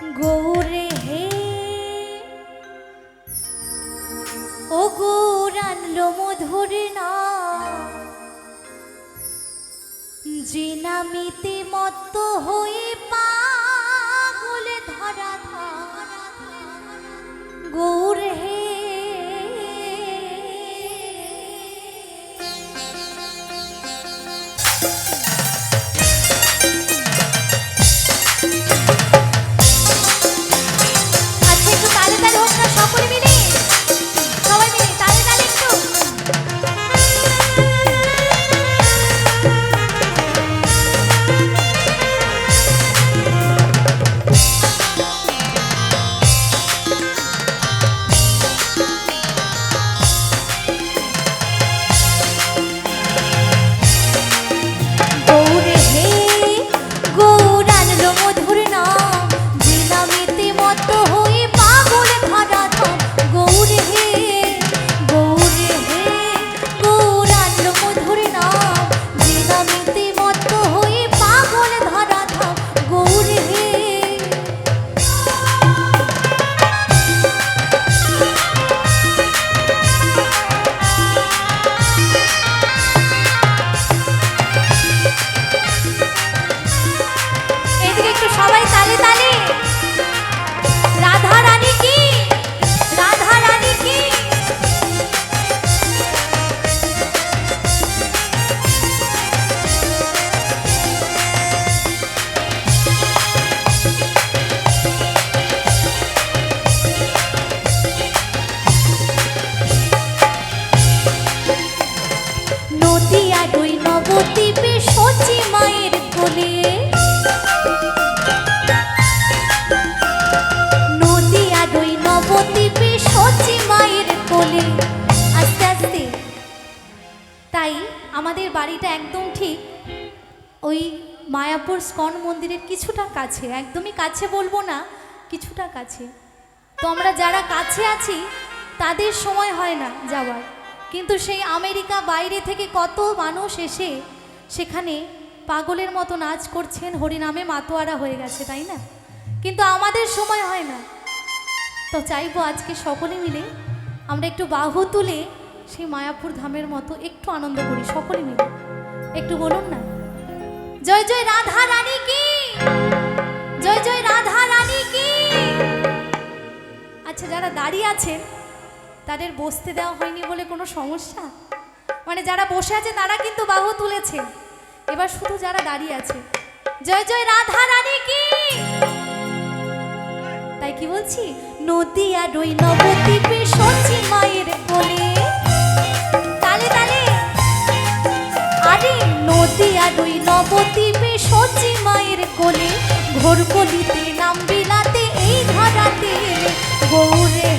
গৌরে হে। ও গৌরানলো মধুর না যে নামিতে মত্ত হয়ে পাগল ধরা ধরা। গৌর আস্তে আস্তে। তাই আমাদের বাড়িটা একদম ঠিক ওই মায়াপুর স্কন মন্দিরের কিছুটা কাছে, একদমই কাছে বলব না, কিছুটা কাছে। তো আমরা যারা কাছে আছি, তাদের সময় হয় না যাওয়ার। কিন্তু সেই আমেরিকা বাইরে থেকে কত মানুষ এসে সেখানে পাগলের মতো নাচ করছেন, হরিনামে মাতোয়ারা হয়ে গেছে, তাই না? কিন্তু আমাদের সময় হয় না। তো চাইব আজকে সকলে মিলে আমরা একটু বাহু তুলে সেই মায়াপুর ধামের মতো একটু আনন্দ করি, সকলে মিলে। একটু বলুন না? জয় জয় রাধা রানী কি? জয় জয় রাধা রানী কি? আচ্ছা যারা দাঁড়িয়ে আছেন, তাদের বসতে দেওয়া হয়নি বলে কোনো সমস্যা? মানে যারা বসে আছে, তারা কিন্তু বাহু তুলেছে। এবার শুধু যারা দাঁড়িয়ে আছে। জয় জয় রাধা রানী কি? তাই কি বলছি? নদিয়া রইল নবদ্বীপে সচি মায়ের কোলে। তালে তালে। আরে নদিয়া রইল নবদ্বীপে সচি মায়ের কোলে। ঘোর কলিতে নাম বিলাতে এই ধরাতে গৌরে